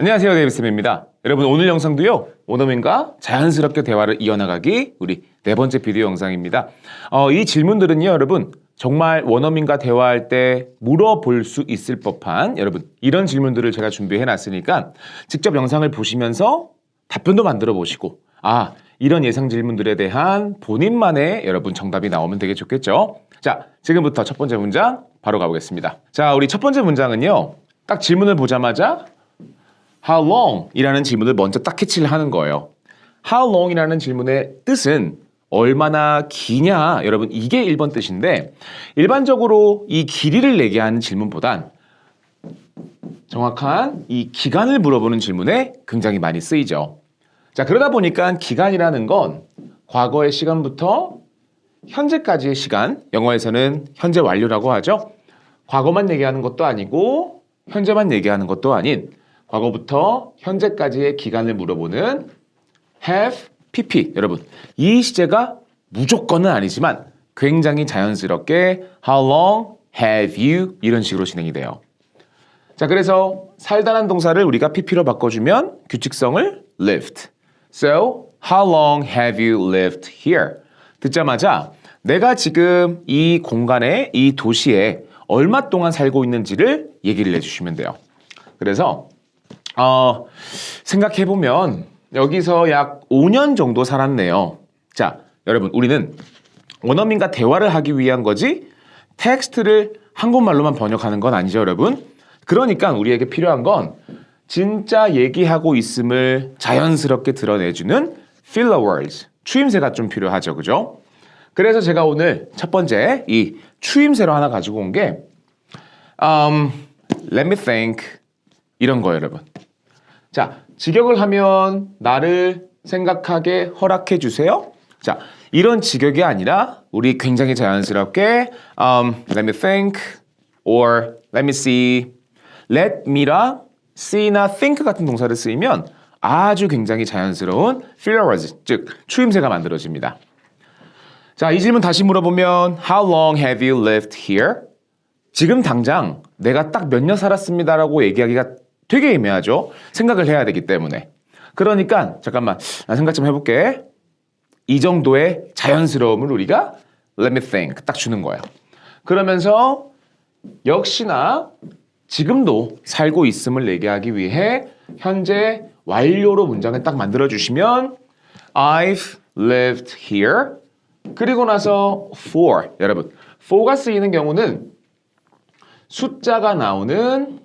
안녕하세요 데이비스입니다. 여러분 오늘 영상도요 원어민과 자연스럽게 대화를 이어나가기 우리 네 번째 비디오 영상입니다. 어, 이 질문들은요 여러분 정말 원어민과 대화할 때 물어볼 수 있을 법한 여러분 이런 질문들을 제가 준비해 놨으니까 직접 영상을 보시면서 답변도 만들어 보시고 아 이런 예상 질문들에 대한 본인만의 여러분 정답이 나오면 되게 좋겠죠. 자 지금부터 첫 번째 문장 바로 가보겠습니다. 자 우리 첫 번째 문장은요 딱 질문을 보자마자 How long? 이라는 질문을 먼저 딱 캐치를 하는 거예요. How long? 이라는 질문의 뜻은 얼마나 기냐? 여러분, 이게 1번 뜻인데, 일반적으로 이 길이를 얘기하는 질문보단 정확한 이 기간을 물어보는 질문에 굉장히 많이 쓰이죠. 자, 그러다 보니까 기간이라는 건 과거의 시간부터 현재까지의 시간, 영어에서는 현재 완료라고 하죠. 과거만 얘기하는 것도 아니고 현재만 얘기하는 것도 아닌 과거부터 현재까지의 기간을 물어보는 have, pp. 여러분, 이 시제가 무조건은 아니지만 굉장히 자연스럽게 how long have you 이런 식으로 진행이 돼요. 자, 그래서 살다란 동사를 우리가 pp로 바꿔주면 규칙성을 lived. So, how long have you lived here? 듣자마자 내가 지금 이 공간에, 이 도시에 얼마 동안 살고 있는지를 얘기를 해주시면 돼요. 그래서 어, 생각해보면 여기서 약 5년 정도 살았네요. 자, 여러분, 우리는 원어민과 대화를 하기 위한 거지 텍스트를 한국말로만 번역하는 건 아니죠, 여러분? 그러니까 우리에게 필요한 건 진짜 얘기하고 있음을 자연스럽게 드러내주는 filler words, 추임새가 좀 필요하죠, 그죠? 그래서 제가 오늘 첫 번째 이 추임새로 하나 가지고 온 게 um, let me think 이런 거예요, 여러분. 자, 직역을 하면 나를 생각하게 허락해 주세요. 자, 이런 직역이 아니라 우리 굉장히 자연스럽게 um, let me think or let me see, let me랑 see나 think 같은 동사를 쓰이면 아주 굉장히 자연스러운 filler words, 즉 추임새가 만들어집니다. 자, 이 질문 다시 물어보면 How long have you lived here? 지금 당장 내가 딱 몇 년 살았습니다라고 얘기하기가 되게 애매하죠. 생각을 해야 되기 때문에. 그러니까 잠깐만 나 생각 좀 해볼게. 이 정도의 자연스러움을 우리가 let me think 딱 주는 거예요. 그러면서 역시나 지금도 살고 있음을 얘기하기 위해 현재 완료로 문장을 딱 만들어 주시면 I've lived here 그리고 나서 for 여러분 for가 쓰이는 경우는 숫자가 나오는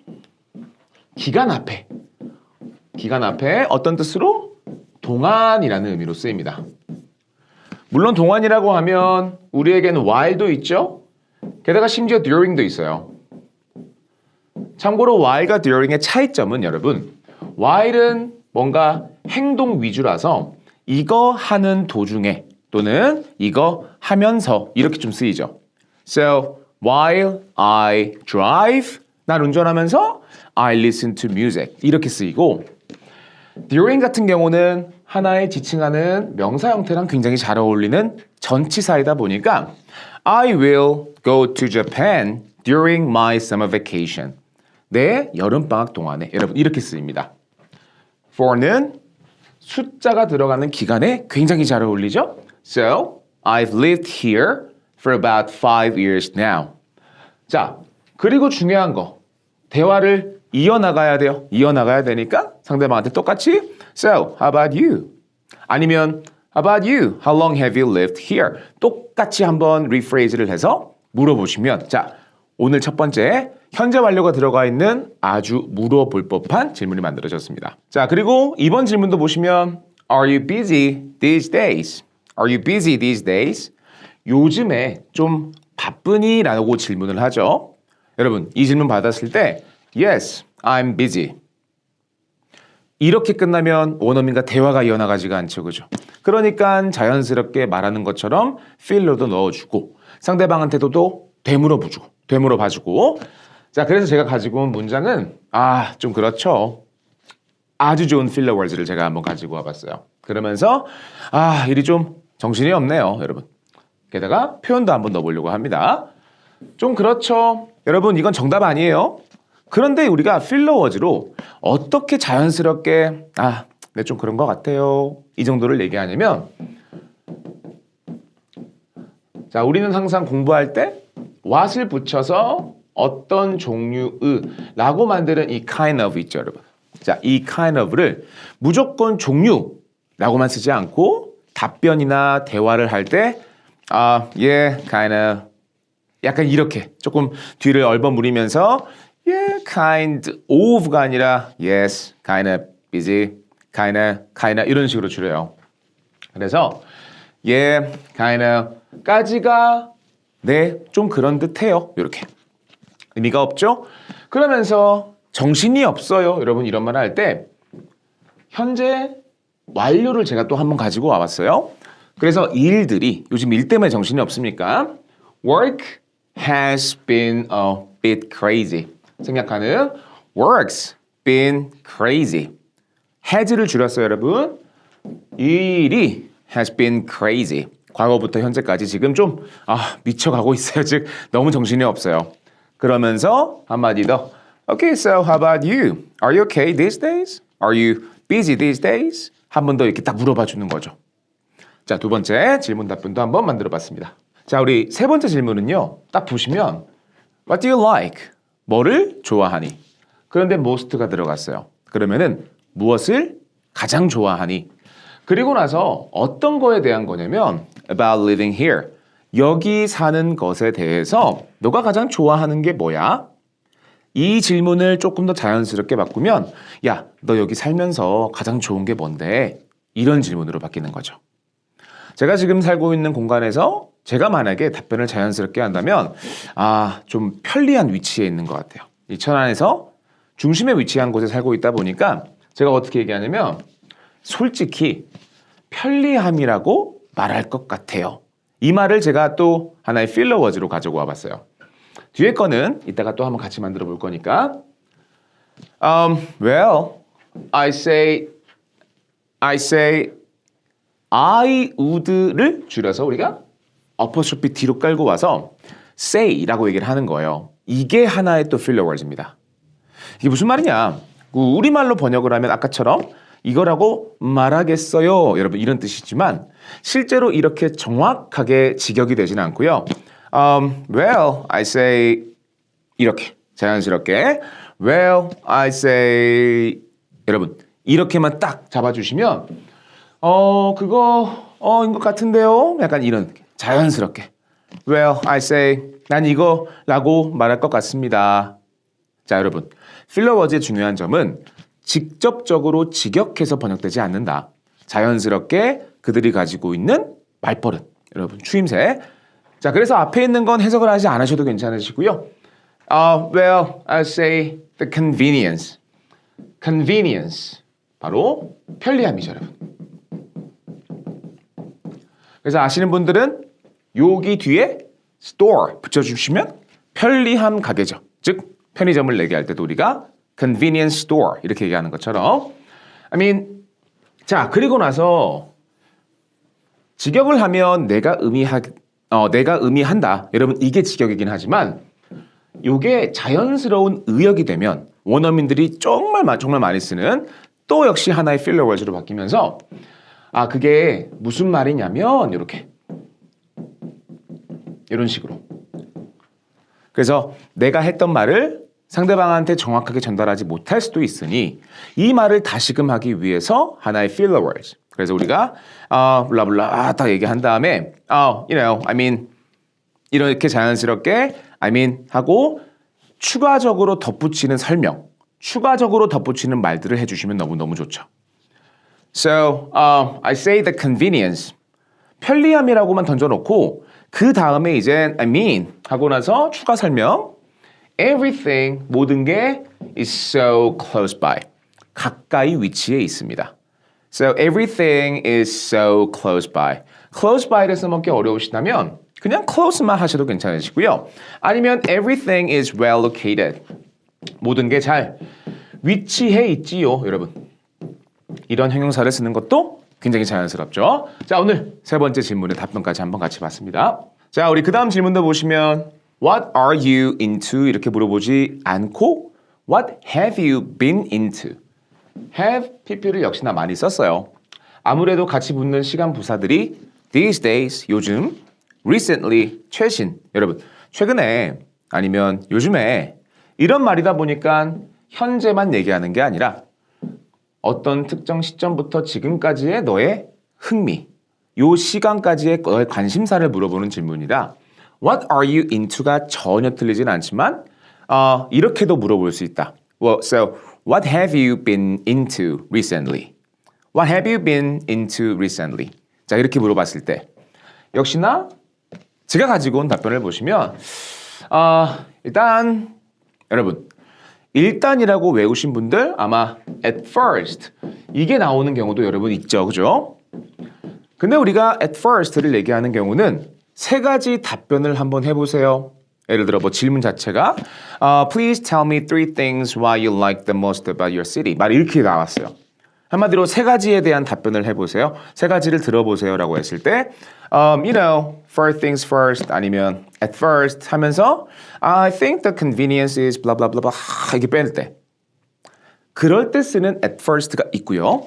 기간 앞에 기간 앞에 어떤 뜻으로 동안이라는 의미로 쓰입니다. 물론 동안이라고 하면 우리에게는 while도 있죠. 게다가 심지어 during도 있어요. 참고로 while과 during의 차이점은 여러분 while은 뭔가 행동 위주라서 이거 하는 도중에 또는 이거 하면서 이렇게 좀 쓰이죠. So while I drive 난 운전하면서 I listen to music 이렇게 쓰이고 during 같은 경우는 하나의 지칭하는 명사 형태랑 굉장히 잘 어울리는 전치사이다 보니까 I will go to Japan during my summer vacation. 내 여름방학 동안에 여러분 이렇게 쓰입니다. for는 숫자가 들어가는 기간에 굉장히 잘 어울리죠? So, I've lived here for about five years now. 자, 그리고 중요한 거. 대화를 이어나가야 돼요. 이어나가야 되니까 상대방한테 똑같이 So, how about you? 아니면 How about you? How long have you lived here? 똑같이 한번 리프레이즈를 해서 물어보시면 자, 오늘 첫 번째 현재 완료가 들어가 있는 아주 물어볼 법한 질문이 만들어졌습니다. 자, 그리고 이번 질문도 보시면 Are you busy these days? Are you busy these days? 요즘에 좀 바쁘니? 라고 질문을 하죠. 여러분, 이 질문 받았을 때 Yes, I'm busy. 이렇게 끝나면 원어민과 대화가 이어나가지가 않죠. 그죠? 그러니까 자연스럽게 말하는 것처럼 필러도 넣어주고 상대방한테도 되물어 보주고 되물어 봐주고 자 그래서 제가 가지고 온 문장은 아 좀 그렇죠. 아주 좋은 필러 월즈를 제가 한번 가지고 와봤어요. 그러면서 아 일이 좀 정신이 없네요, 여러분. 게다가 표현도 한번 넣어보려고 합니다. 좀 그렇죠. 여러분 이건 정답 아니에요. 그런데 우리가 필러워즈로 어떻게 자연스럽게 아, 네, 좀 그런 것 같아요. 이 정도를 얘기하냐면 자, 우리는 항상 공부할 때 what을 붙여서 어떤 종류의라고 만드는 이 kind of 있죠, 여러분. 자, 이 kind of를 무조건 종류라고만 쓰지 않고 답변이나 대화를 할 때 아, 예, kind of 약간 이렇게 조금 뒤를 얼버무리면서 yeah, kind of가 아니라 yes, kind of busy, kind of, kind of 이런 식으로 줄여요. 그래서 yeah, kind of까지가 네, 좀 그런 듯해요. 이렇게 의미가 없죠? 그러면서 정신이 없어요. 여러분 이런 말 할 때 현재 완료를 제가 또 한번 가지고 와봤어요. 그래서 일들이 요즘 일 때문에 정신이 없습니까? Work has been a bit crazy. 생략하는 works been crazy. has를 줄였어요, 여러분. 일이 has been crazy. 과거부터 현재까지 지금 좀 아, 미쳐가고 있어요. 즉 너무 정신이 없어요. 그러면서 한마디 더. Okay, so how about you? Are you okay these days? Are you busy these days? 한 번 더 이렇게 딱 물어봐 주는 거죠. 자, 두 번째 질문 답변도 한번 만들어 봤습니다. 자, 우리 세 번째 질문은요. 딱 보시면 What do you like? 뭐를 좋아하니? 그런데 most가 들어갔어요. 그러면은 무엇을 가장 좋아하니? 그리고 나서 어떤 거에 대한 거냐면 about living here. 여기 사는 것에 대해서 너가 가장 좋아하는 게 뭐야? 이 질문을 조금 더 자연스럽게 바꾸면 야, 너 여기 살면서 가장 좋은 게 뭔데? 이런 질문으로 바뀌는 거죠. 제가 지금 살고 있는 공간에서 제가 만약에 답변을 자연스럽게 한다면 아, 좀 편리한 위치에 있는 것 같아요. 이 천안에서 중심에 위치한 곳에 살고 있다 보니까 제가 어떻게 얘기하냐면 솔직히 편리함이라고 말할 것 같아요. 이 말을 제가 또 하나의 필러 워즈로 가지고 와봤어요. 뒤에 거는 이따가 또 한번 같이 만들어 볼 거니까. Um, well, I say, I say, I would를 줄여서 우리가 어퍼스피 뒤로 깔고 와서 say라고 얘기를 하는 거예요. 이게 하나의 또 필러워즈입니다. 이게 무슨 말이냐? 그 우리말로 번역을 하면 아까처럼 이거라고 말하겠어요. 여러분 이런 뜻이지만 실제로 이렇게 정확하게 직역이 되진 않고요. Um, well, I say 이렇게 자연스럽게 well, I say 여러분 이렇게만 딱 잡아주시면 어 그거 어인 것 같은데요. 약간 이런 자연스럽게 well, I say 난 이거라고 말할 것 같습니다. 자 여러분 필러워즈의 중요한 점은 직접적으로 직역해서 번역되지 않는다. 자연스럽게 그들이 가지고 있는 말버릇. 여러분 추임새. 자 그래서 앞에 있는 건 해석을 하지 않으셔도 괜찮으시고요. Uh, well, I say the convenience. convenience. 바로 편리함이죠, 여러분. 그래서 아시는 분들은 여기 뒤에 store 붙여주시면 편리함 가게죠. 즉 편의점을 얘기할 때도 우리가 convenience store 이렇게 얘기하는 것처럼 I mean 자 그리고 나서 직역을 하면 내가 의미하 어 내가 의미한다 여러분 이게 직역이긴 하지만 요게 자연스러운 의역이 되면 원어민들이 정말 마- 정말 많이 쓰는 또 역시 하나의 필러 월즈로 바뀌면서 아 그게 무슨 말이냐면 이렇게 이런 식으로 그래서 내가 했던 말을 상대방한테 정확하게 전달하지 못할 수도 있으니 이 말을 다시금 하기 위해서 하나의 filler words. 그래서 우리가 아 블라블라 아, 딱 얘기한 다음에 아 you know I mean 이렇게 자연스럽게 I mean 하고 추가적으로 덧붙이는 설명, 추가적으로 덧붙이는 말들을 해주시면 너무 너무 좋죠. So uh, I say the convenience 편리함이라고만 던져놓고 그 다음에 이제 I mean 하고 나서 추가 설명 everything 모든 게 is so close by 가까이 위치해 있습니다. So everything is so close by. close by를 써먹기 어려우시다면 그냥 close만 하셔도 괜찮으시고요. 아니면 everything is well located. 모든 게 잘 위치해 있지요, 여러분. 이런 형용사를 쓰는 것도 굉장히 자연스럽죠. 자, 오늘 세 번째 질문의 답변까지 한번 같이 봤습니다. 자, 우리 그 다음 질문도 보시면 What are you into? 이렇게 물어보지 않고 What have you been into? have pp를 역시나 많이 썼어요. 아무래도 같이 붙는 시간 부사들이 these days 요즘, recently 최신 여러분 최근에 아니면 요즘에 이런 말이다 보니까 현재만 얘기하는 게 아니라 어떤 특정 시점부터 지금까지의 너의 흥미, 요 시간까지의 너의 관심사를 물어보는 질문이라 What are you into가 전혀 틀리진 않지만 어, 이렇게도 물어볼 수 있다. Well, so what have you been into recently? What have you been into recently? 자 이렇게 물어봤을 때 역시나 제가 가지고 온 답변을 보시면 어, 일단 여러분 일단이라고 외우신 분들 아마 at first 이게 나오는 경우도 여러분 있죠, 그죠? 근데 우리가 at first를 얘기하는 경우는 세 가지 답변을 한번 해보세요. 예를 들어 뭐 질문 자체가 어, Please tell me three things why you like the most about your city. 말 이렇게 나왔어요. 한마디로 세 가지에 대한 답변을 해보세요. 세 가지를 들어보세요라고 했을 때, um, you know, first things first 아니면 at first 하면서 I think the convenience is blah blah blah blah 하, 이렇게 뺄 때, 그럴 때 쓰는 at first가 있고요.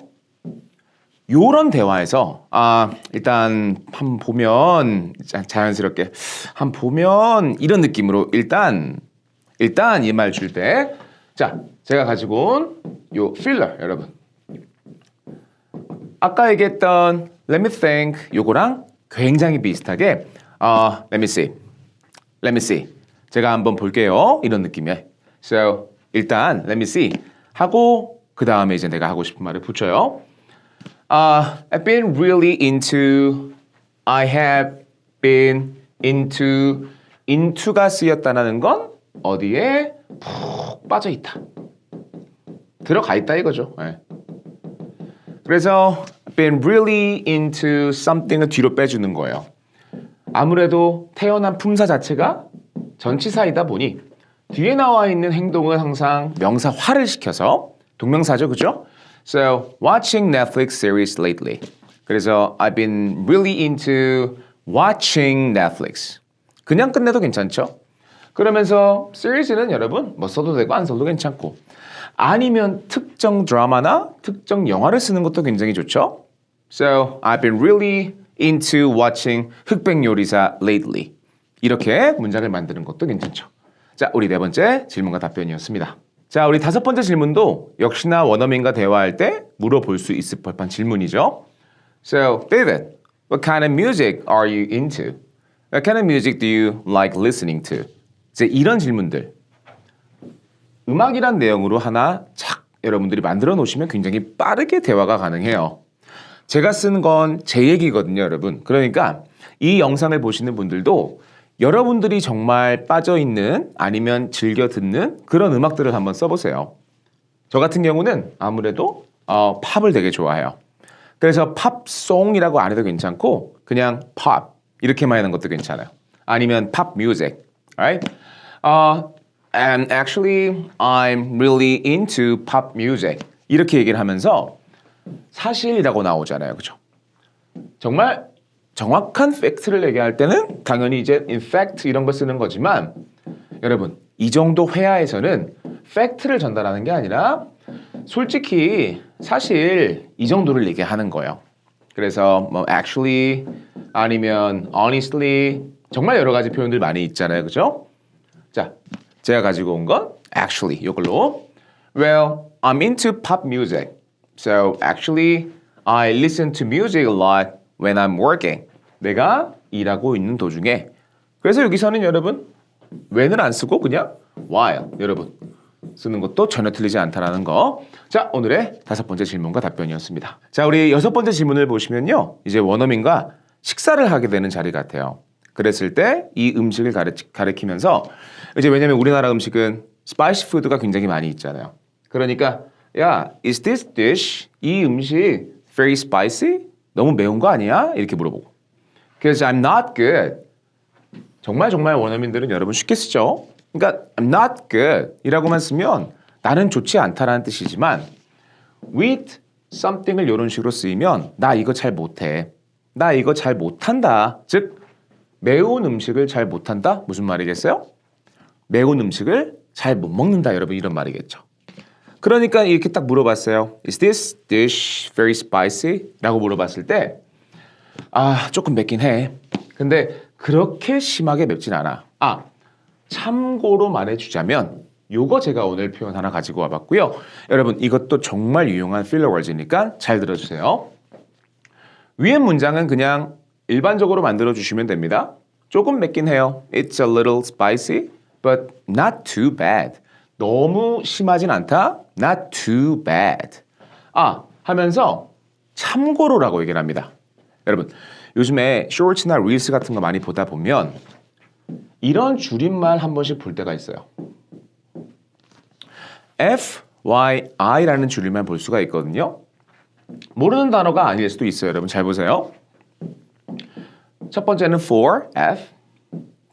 요런 대화에서 아 일단 한 보면 자- 자연스럽게 한 보면 이런 느낌으로 일단 일단 이 말 줄 때 자 제가 가지고 온 요 필러 여러분 아까 얘기했던 let me think 요거랑 굉장히 비슷하게 어 let me see let me see 제가 한번 볼게요 이런 느낌이에요 so 일단 let me see 하고 그 다음에 이제 내가 하고 싶은 말을 붙여요 Uh, I've been really into. I have been into. into가 쓰였다는 건 어디에 푹 빠져 있다. 들어가 있다 이거죠. 예. 그래서 been really into something을 뒤로 빼주는 거예요. 아무래도 태어난 품사 자체가 전치사이다 보니 뒤에 나와 있는 행동은 항상 명사화를 시켜서 동명사죠, 그죠? So watching Netflix series lately. 그래서 I've been really into watching Netflix. 그냥 끝내도 괜찮죠? 그러면서 시리즈는 여러분 뭐 써도 되고 안 써도 괜찮고 아니면 특정 드라마나 특정 영화를 쓰는 것도 굉장히 좋죠. So I've been really into watching 흑백 요리사 lately. 이렇게 문장을 만드는 것도 괜찮죠. 자, 우리 네 번째 질문과 답변이었습니다. 자, 우리 다섯 번째 질문도 역시나 원어민과 대화할 때 물어볼 수 있을 법한 질문이죠. So, David, what kind of music are you into? What kind of music do you like listening to? 이제 이런 질문들. 음악이란 내용으로 하나 착 여러분들이 만들어 놓으시면 굉장히 빠르게 대화가 가능해요. 제가 쓴 건 제 얘기거든요, 여러분. 그러니까 이 영상을 보시는 분들도 여러분들이 정말 빠져 있는 아니면 즐겨 듣는 그런 음악들을 한번 써보세요. 저 같은 경우는 아무래도 어, 팝을 되게 좋아해요. 그래서 팝송이라고 안 해도 괜찮고 그냥 팝 이렇게만 하는 것도 괜찮아요. 아니면 팝 뮤직, right? Uh, and actually, I'm really into pop music. 이렇게 얘기를 하면서 사실이라고 나오잖아요, 그죠? 정말 정확한 팩트를 얘기할 때는 당연히 이제 in fact 이런 거 쓰는 거지만 여러분 이 정도 회화에서는 팩트를 전달하는 게 아니라 솔직히 사실 이 정도를 얘기하는 거예요. 그래서 뭐 actually 아니면 honestly 정말 여러 가지 표현들 많이 있잖아요, 그죠? 자, 제가 가지고 온 건 actually 이걸로 Well, I'm into pop music. So actually I listen to music a lot when I'm working. 내가 일하고 있는 도중에. 그래서 여기서는 여러분 when을 안 쓰고 그냥 while 여러분 쓰는 것도 전혀 틀리지 않다라는 거. 자, 오늘의 다섯 번째 질문과 답변이었습니다. 자, 우리 여섯 번째 질문을 보시면요. 이제 원어민과 식사를 하게 되는 자리 같아요. 그랬을 때 이 음식을 가르치, 가리키면서 이제 왜냐면 우리나라 음식은 스파이시 푸드가 굉장히 많이 있잖아요. 그러니까 야, is this dish? 이 음식 very spicy? 너무 매운 거 아니야? 이렇게 물어보고. 그래서 I'm not good. 정말 정말 원어민들은 여러분 쉽게 쓰죠. 그러니까 I'm not good 이라고만 쓰면 나는 좋지 않다라는 뜻이지만 with something을 이런 식으로 쓰이면 나 이거 잘 못해. 나 이거 잘 못한다. 즉 매운 음식을 잘 못한다? 무슨 말이겠어요? 매운 음식을 잘 못 먹는다 여러분 이런 말이겠죠. 그러니까 이렇게 딱 물어봤어요. Is this dish very spicy? 라고 물어봤을 때 아, 조금 맵긴 해. 근데 그렇게 심하게 맵진 않아. 아, 참고로 말해주자면 요거 제가 오늘 표현 하나 가지고 와봤고요. 여러분 이것도 정말 유용한 필러 월즈니까 잘 들어주세요. 위에 문장은 그냥 일반적으로 만들어 주시면 됩니다. 조금 맵긴 해요. It's a little spicy, but not too bad. 너무 심하진 않다. Not too bad. 아, 하면서 참고로라고 얘기를 합니다. 여러분, 요즘에 쇼츠나 릴스 같은 거 많이 보다 보면 이런 줄임말 한 번씩 볼 때가 있어요. FYI라는 줄임말 볼 수가 있거든요. 모르는 단어가 아닐 수도 있어요. 여러분 잘 보세요. 첫 번째는 for F,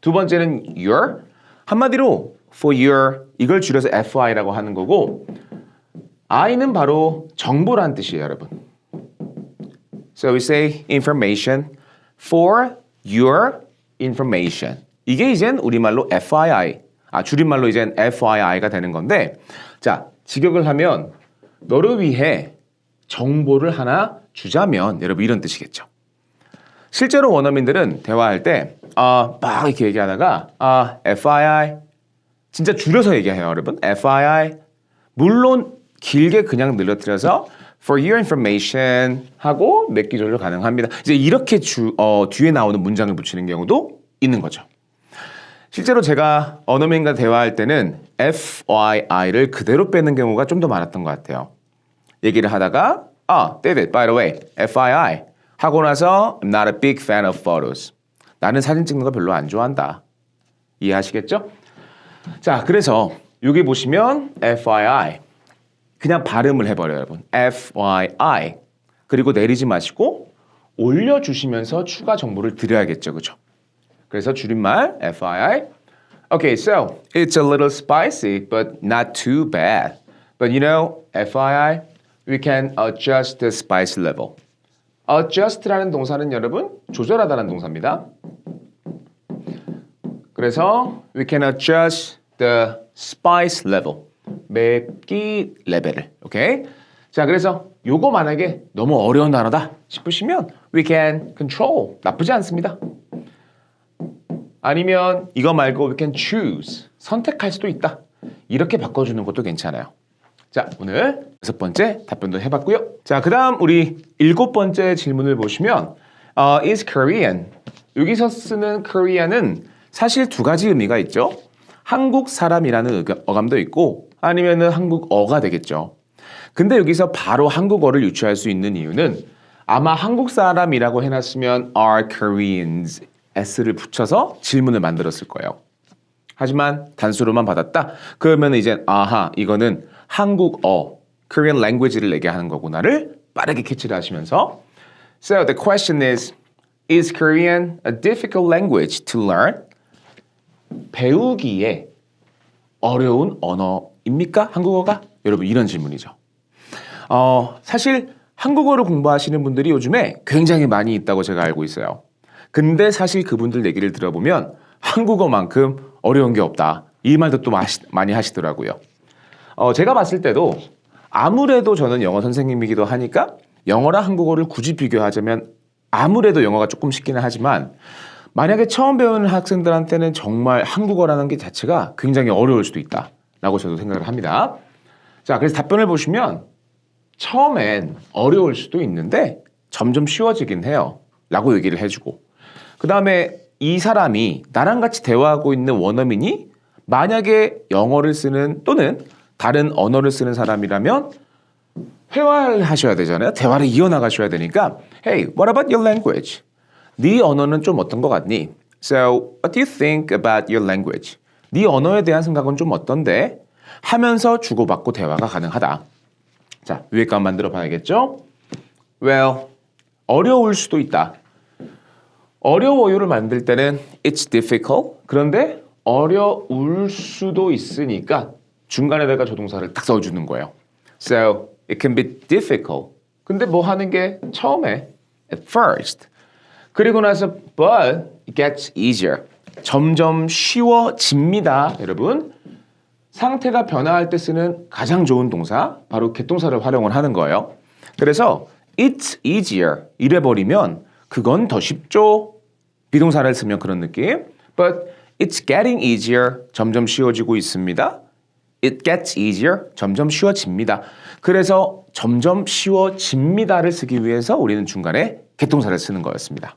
두 번째는 your. 한마디로 for your 이걸 줄여서 FI라고 하는 거고 I는 바로 정보란 뜻이에요, 여러분. So we say information for your information. 이게 이젠 우리말로 FII. 아, 줄임말로 이젠 FII가 되는 건데 자, 직역을 하면 너를 위해 정보를 하나 주자면 여러분 이런 뜻이겠죠. 실제로 원어민들은 대화할 때 아, 막 이렇게 얘기하다가 아, FII 진짜 줄여서 얘기해요, 여러분. FII 물론 길게 그냥 늘어뜨려서 for your information 하고 몇 기절로 가능합니다. 이제 이렇게 주, 어, 뒤에 나오는 문장을 붙이는 경우도 있는 거죠. 실제로 제가 언어민과 대화할 때는 FYI를 그대로 빼는 경우가 좀 더 많았던 것 같아요. 얘기를 하다가 아, David, by the way, FYI 하고 나서 I'm not a big fan of photos. 나는 사진 찍는 거 별로 안 좋아한다. 이해하시겠죠? 자, 그래서 여기 보시면 FYI 그냥 발음을 해버려요, 여러분. FYI 그리고 내리지 마시고 올려주시면서 추가 정보를 드려야겠죠, 그죠? 그래서 줄임말 FYI. Okay, so it's a little spicy, but not too bad. But you know, FYI, we can adjust the spice level. Adjust라는 동사는 여러분 조절하다는 동사입니다. 그래서 we can adjust the spice level. 맵기 레벨을. 오케이? 자, 그래서 요거 만약에 너무 어려운 단어다 싶으시면 we can control. 나쁘지 않습니다. 아니면 이거 말고 we can choose. 선택할 수도 있다. 이렇게 바꿔주는 것도 괜찮아요. 자, 오늘 여섯 번째 답변도 해봤고요. 자, 그 다음 우리 일곱 번째 질문을 보시면 어, is Korean. 여기서 쓰는 Korean은 사실 두 가지 의미가 있죠. 한국 사람이라는 어감도 있고 아니면은 한국어가 되겠죠. 근데 여기서 바로 한국어를 유추할 수 있는 이유는 아마 한국 사람이라고 해놨으면 are Koreans s를 붙여서 질문을 만들었을 거예요. 하지만 단수로만 받았다. 그러면 이제 아하 이거는 한국어 Korean language를 얘기하는 거구나를 빠르게 캐치를 하시면서 So the question is Is Korean a difficult language to learn? 배우기에 어려운 언어입니까? 한국어가? 여러분 이런 질문이죠. 어, 사실 한국어를 공부하시는 분들이 요즘에 굉장히 많이 있다고 제가 알고 있어요. 근데 사실 그분들 얘기를 들어보면 한국어만큼 어려운 게 없다. 이 말도 또 마시- 많이 하시더라고요. 어, 제가 봤을 때도 아무래도 저는 영어 선생님이기도 하니까 영어랑 한국어를 굳이 비교하자면 아무래도 영어가 조금 쉽기는 하지만 만약에 처음 배우는 학생들한테는 정말 한국어라는 게 자체가 굉장히 어려울 수도 있다 라고 저도 생각을 합니다. 자, 그래서 답변을 보시면 처음엔 어려울 수도 있는데 점점 쉬워지긴 해요. 라고 얘기를 해주고. 그 다음에 이 사람이 나랑 같이 대화하고 있는 원어민이 만약에 영어를 쓰는 또는 다른 언어를 쓰는 사람이라면 회화를 하셔야 되잖아요. 대화를 이어나가셔야 되니까 Hey, what about your language? 네 언어는 좀 어떤 것 같니? So, what do you think about your language? 네 언어에 대한 생각은 좀 어떤데? 하면서 주고받고 대화가 가능하다. 자, 위에 거 만들어 봐야겠죠? Well, 어려울 수도 있다. 어려워요를 만들 때는 it's difficult. 그런데 어려울 수도 있으니까 중간에다가 조동사를 딱 써주는 거예요. So it can be difficult. 근데 뭐 하는 게 처음에 at first. 그리고 나서 but it gets easier. 점점 쉬워집니다, 여러분. 상태가 변화할 때 쓰는 가장 좋은 동사 바로 get 동사를 활용을 하는 거예요. 그래서 it's easier 이래 버리면 그건 더 쉽죠. 비동사를 쓰면 그런 느낌. But it's getting easier 점점 쉬워지고 있습니다. It gets easier 점점 쉬워집니다. 그래서 점점 쉬워집니다를 쓰기 위해서 우리는 중간에 동사를 쓰는 거였습니다.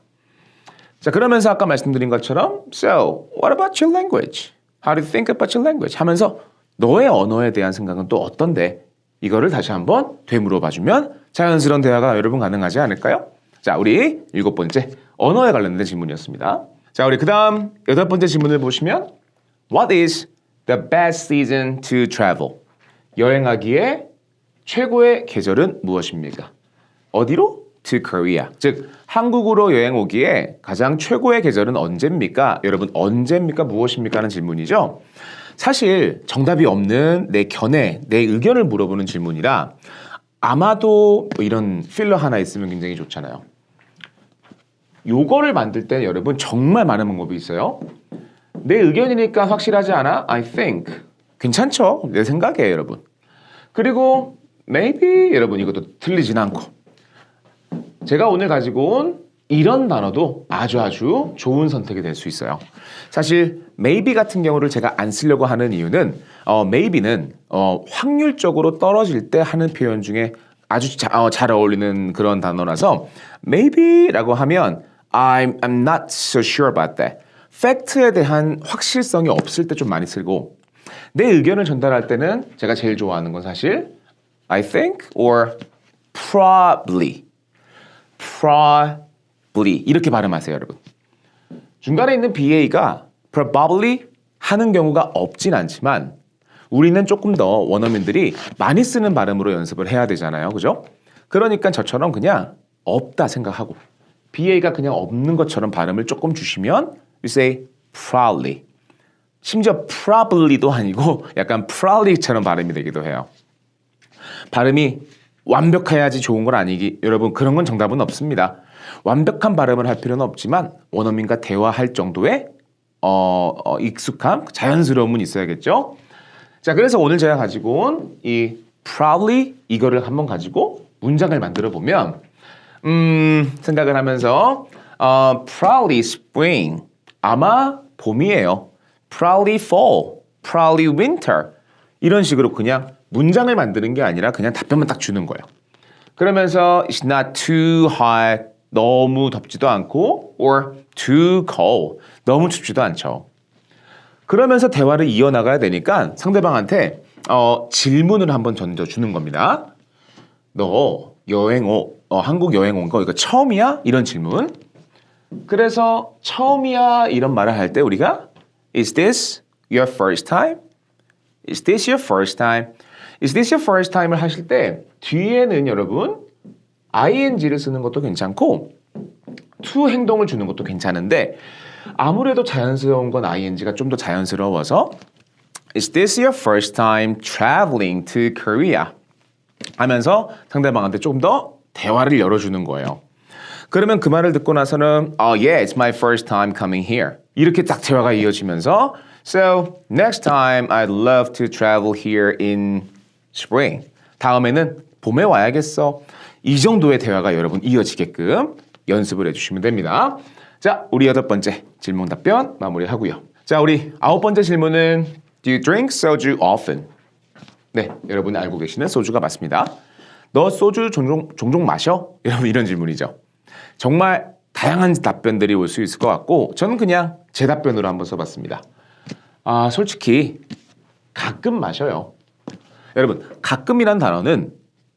자, 그러면서 아까 말씀드린 것처럼 So, what about your language? How do you think about your language? 하면서 너의 언어에 대한 생각은 또 어떤데? 이거를 다시 한번 되물어 봐주면 자연스러운 대화가 여러분 가능하지 않을까요? 자, 우리 일곱 번째 언어에 관련된 질문이었습니다. 자, 우리 그 다음 여덟 번째 질문을 보시면 What is the best season to travel? 여행하기에 최고의 계절은 무엇입니까? 어디로? To Korea. 즉 한국으로 여행 오기에 가장 최고의 계절은 언제입니까? 여러분 언제입니까? 무엇입니까? 하는 질문이죠. 사실 정답이 없는 내 견해, 내 의견을 물어보는 질문이라 아마도 뭐 이런 필러 하나 있으면 굉장히 좋잖아요. 요거를 만들 때 여러분 정말 많은 방법이 있어요. 내 의견이니까 확실하지 않아? I think. 괜찮죠? 내 생각이에요, 여러분. 그리고 maybe 여러분 이것도 틀리진 않고 제가 오늘 가지고 온 이런 단어도 아주 아주 좋은 선택이 될 수 있어요. 사실 maybe 같은 경우를 제가 안 쓰려고 하는 이유는 어, maybe는 어, 확률적으로 떨어질 때 하는 표현 중에 아주 자, 어, 잘 어울리는 그런 단어라서 maybe라고 하면 I'm, I'm not so sure about that. 팩트에 대한 확실성이 없을 때 좀 많이 쓰고 내 의견을 전달할 때는 제가 제일 좋아하는 건 사실 I think or probably probably 이렇게 발음하세요, 여러분. 중간에 있는 BA가 probably 하는 경우가 없진 않지만 우리는 조금 더 원어민들이 많이 쓰는 발음으로 연습을 해야 되잖아요. 그죠? 그러니까 저처럼 그냥 없다 생각하고 BA가 그냥 없는 것처럼 발음을 조금 주시면 you say probably 심지어 probably도 아니고 약간 probably처럼 발음이 되기도 해요. 발음이 완벽해야지 좋은 건 아니기 여러분 그런 건 정답은 없습니다. 완벽한 발음을 할 필요는 없지만 원어민과 대화할 정도의 어, 어, 익숙함, 자연스러움은 있어야겠죠. 자, 그래서 오늘 제가 가지고 온 이 probably 이거를 한번 가지고 문장을 만들어 보면 음, 생각을 하면서 어, probably spring 아마 봄이에요. probably fall, probably winter 이런 식으로 그냥 문장을 만드는 게 아니라 그냥 답변만 딱 주는 거예요. 그러면서 it's not too hot 너무 덥지도 않고 or too cold 너무 춥지도 않죠. 그러면서 대화를 이어나가야 되니까 상대방한테 어, 질문을 한번 던져주는 겁니다. 너 여행 오, 어, 한국 여행 온 거 이거 처음이야? 이런 질문. 그래서 처음이야 이런 말을 할 때 우리가 Is this your first time? Is this your first time? Is this your first time을 하실 때 뒤에는 여러분 ing를 쓰는 것도 괜찮고 to 행동을 주는 것도 괜찮은데 아무래도 자연스러운 건 ing가 좀 더 자연스러워서 Is this your first time traveling to Korea? 하면서 상대방한테 조금 더 대화를 열어주는 거예요. 그러면 그 말을 듣고 나서는 Oh yeah, it's my first time coming here. 이렇게 딱 대화가 이어지면서 So next time I'd love to travel here in spring. 다음에는 봄에 와야겠어. 이 정도의 대화가 여러분 이어지게끔 연습을 해주시면 됩니다. 자, 우리 여덟 번째 질문 답변 마무리하고요. 자, 우리 아홉 번째 질문은 Do you drink soju often? 네, 여러분이 알고 계시는 소주가 맞습니다. 너 소주 종종, 종종 마셔? 여러분 이런 질문이죠. 정말 다양한 답변들이 올 수 있을 것 같고 저는 그냥 제 답변으로 한번 써봤습니다. 아, 솔직히 가끔 마셔요. 여러분, 가끔이란 단어는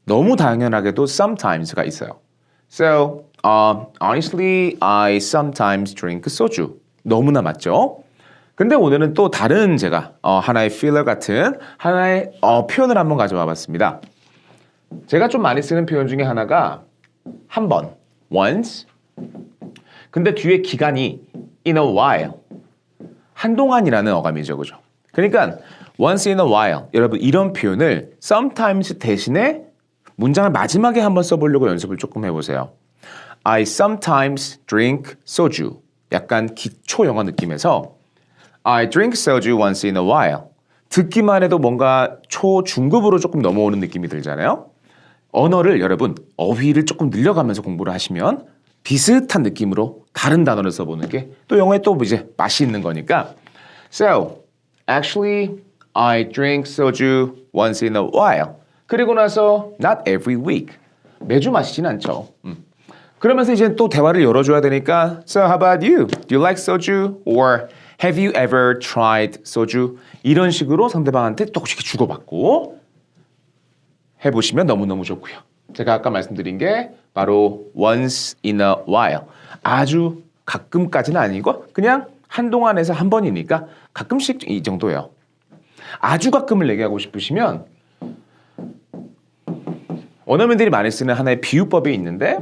너무 당연하게도 sometimes가 있어요. So, uh, honestly, I sometimes drink soju. 너무나 맞죠? 근데 오늘은 또 다른 제가 어, 하나의 필러 같은 하나의 어, 표현을 한번 가져와 봤습니다. 제가 좀 많이 쓰는 표현 중에 하나가 한 번, once. 근데 뒤에 기간이 in a while. 한동안이라는 어감이죠, 그죠? 그러니까 once in a while. 여러분 이런 표현을 sometimes 대신에 문장을 마지막에 한번 써보려고 연습을 조금 해보세요. I sometimes drink soju. 약간 기초 영어 느낌에서 I drink soju once in a while. 듣기만 해도 뭔가 초 중급으로 조금 넘어오는 느낌이 들잖아요. 언어를 여러분 어휘를 조금 늘려가면서 공부를 하시면 비슷한 느낌으로 다른 단어를 써보는 게 또 영어에 또 이제 맛이 있는 거니까. So actually I drink soju once in a while. 그리고 나서 not every week. 매주 마시진 않죠. 음. 그러면서 이제 또 대화를 열어줘야 되니까 So how about you? Do you like soju? Or have you ever tried soju? 이런 식으로 상대방한테 조금씩 주고받고 해보시면 너무너무 좋고요. 제가 아까 말씀드린 게 바로 once in a while. 아주 가끔까지는 아니고 그냥 한동안에서 한 번이니까 가끔씩 이 정도예요. 아주 가끔을 얘기하고 싶으시면 원어민들이 많이 쓰는 하나의 비유법이 있는데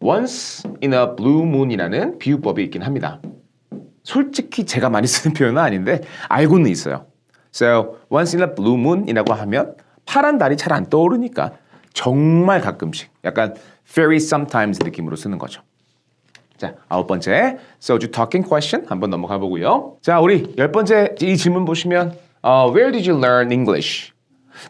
once in a blue moon이라는 비유법이 있긴 합니다. 솔직히 제가 많이 쓰는 표현은 아닌데 알고는 있어요. So once in a blue moon이라고 하면 파란 달이 잘 안 떠오르니까 정말 가끔씩 약간 very sometimes 느낌으로 쓰는 거죠. 자, 아홉 번째 soju talking question 한번 넘어가 보고요. 자, 우리 열 번째 이 질문 보시면 어, Where did you learn English?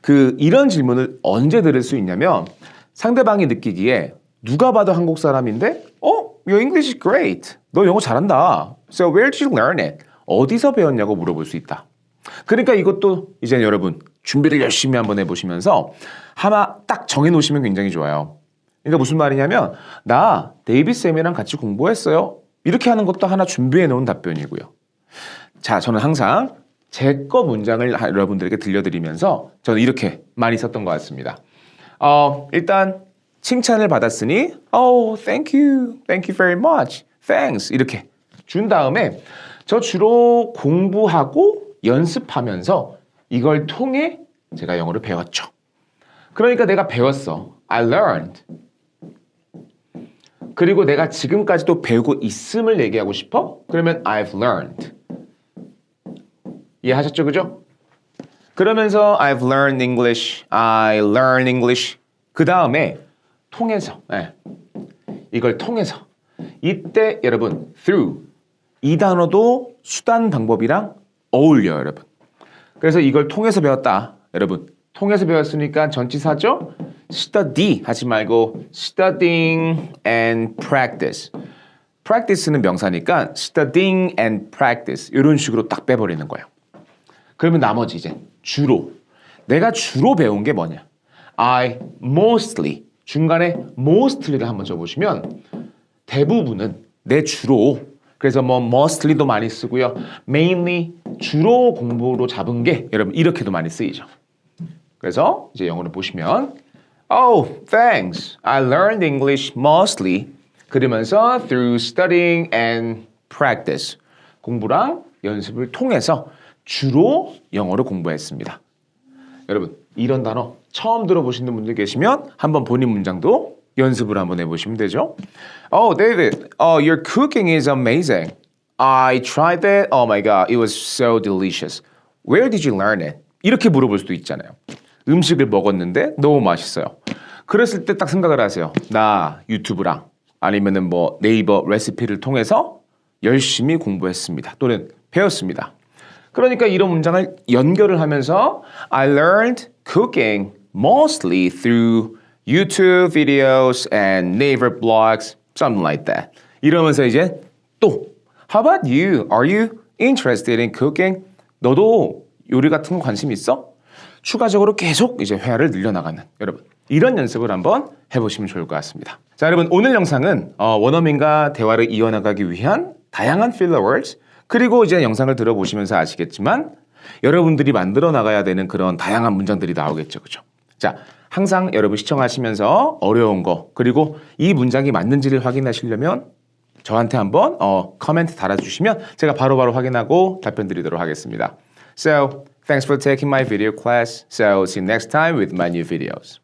그 이런 질문을 언제 들을 수 있냐면 상대방이 느끼기에 누가 봐도 한국 사람인데 어? Your English is great. 너 영어 잘한다. So where did you learn it? 어디서 배웠냐고 물어볼 수 있다. 그러니까 이것도 이제 여러분 준비를 열심히 한번 해보시면서 하나 딱 정해놓으시면 굉장히 좋아요. 그러니까 무슨 말이냐면 나 데이비 쌤이랑 같이 공부했어요. 이렇게 하는 것도 하나 준비해 놓은 답변이고요. 자, 저는 항상 제 거 문장을 여러분들에게 들려드리면서 저는 이렇게 많이 썼던 것 같습니다. 어, 일단 칭찬을 받았으니 oh, thank you, thank you very much, thanks 이렇게 준 다음에 저 주로 공부하고 연습하면서 이걸 통해 제가 영어를 배웠죠. 그러니까 내가 배웠어. I learned. 그리고 내가 지금까지도 배우고 있음을 얘기하고 싶어? 그러면 I've learned. 이해하셨죠, 그죠? 그러면서 I've learned English, I learn English. 그 다음에 통해서, 예. 이걸 통해서. 이때 여러분 through 이 단어도 수단 방법이랑 어울려요, 여러분. 그래서 이걸 통해서 배웠다, 여러분. 통해서 배웠으니까 전치사죠? study 하지 말고 studying and practice. practice는 명사니까 studying and practice 이런 식으로 딱 빼버리는 거예요. 그러면 나머지 이제 주로 내가 주로 배운 게 뭐냐? I mostly 중간에 mostly를 한번 줘보시면 대부분은 내 주로 그래서 뭐 mostly도 많이 쓰고요. mainly 주로 공부로 잡은 게 여러분 이렇게도 많이 쓰이죠. 그래서 이제 영어를 보시면 Oh, thanks. I learned English mostly 그러면서 through studying and practice 공부랑 연습을 통해서 주로 영어를 공부했습니다. 여러분 이런 단어 처음 들어보시는 분들 계시면 한번 본인 문장도 연습을 한번 해보시면 되죠. Oh, David, oh, your cooking is amazing. I tried that. Oh my god, it was so delicious. Where did you learn it? 이렇게 물어볼 수도 있잖아요. 음식을 먹었는데 너무 맛있어요. 그랬을 때 딱 생각을 하세요. 나 유튜브랑 아니면은 뭐 네이버 레시피를 통해서 열심히 공부했습니다. 또는 배웠습니다. 그러니까 이런 문장을 연결을 하면서 I learned cooking mostly through YouTube videos and Naver blogs, something like that. 이러면서 이제 또 How about you? Are you interested in cooking? 너도 요리 같은 거 관심 있어? 추가적으로 계속 이제 회화를 늘려나가는 여러분 이런 연습을 한번 해보시면 좋을 것 같습니다. 자 여러분 오늘 영상은 어, 원어민과 대화를 이어나가기 위한 다양한 필러 words 그리고 이제 영상을 들어보시면서 아시겠지만 여러분들이 만들어 나가야 되는 그런 다양한 문장들이 나오겠죠, 그죠? 자 항상 여러분 시청하시면서 어려운 거 그리고 이 문장이 맞는지를 확인하시려면 저한테 한번 어, 코멘트 달아주시면 제가 바로 바로 확인하고 답변 드리도록 하겠습니다. So, thanks for taking my video class. So, see you next time with my new videos.